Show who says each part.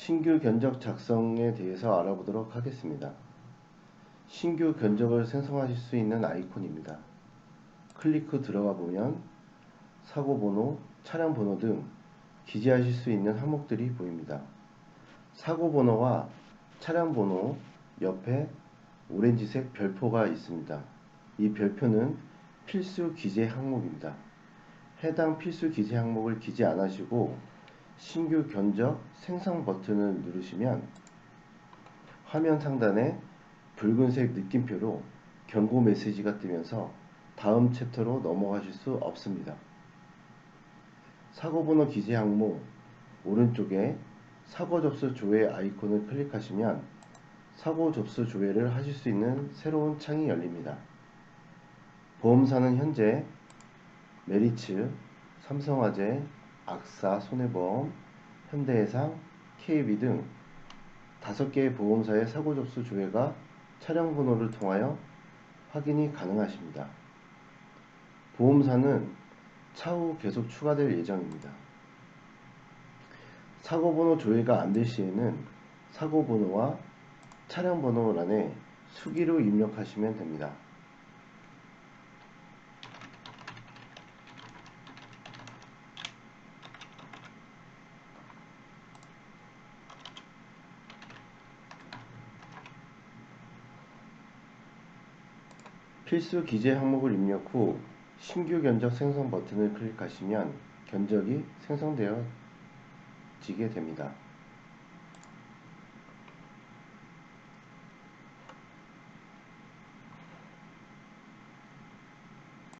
Speaker 1: 신규 견적 작성에 대해서 알아보도록 하겠습니다. 신규 견적을 생성하실 수 있는 아이콘입니다. 클릭 후 들어가 보면 사고 번호, 차량 번호 등 기재하실 수 있는 항목들이 보입니다. 사고 번호와 차량 번호 옆에 오렌지색 별표가 있습니다. 이 별표는 필수 기재 항목입니다. 해당 필수 기재 항목을 기재 안 하시고 신규 견적 생성 버튼을 누르시면 화면 상단에 붉은색 느낌표로 경고 메시지가 뜨면서 다음 챕터로 넘어가실 수 없습니다. 사고번호 기재 항목 오른쪽에 사고 접수 조회 아이콘을 클릭하시면 사고 접수 조회를 하실 수 있는 새로운 창이 열립니다. 보험사는 현재 메리츠, 삼성화재, 악사, 손해보험, 현대해상, KB 등 다섯 개의 보험사의 사고 접수 조회가 차량 번호를 통하여 확인이 가능하십니다. 보험사는 차후 계속 추가될 예정입니다. 사고 번호 조회가 안 될 시에는 사고 번호와 차량 번호란에 수기로 입력하시면 됩니다. 필수 기재 항목을 입력 후 신규 견적 생성 버튼을 클릭하시면 견적이 생성되어지게 됩니다.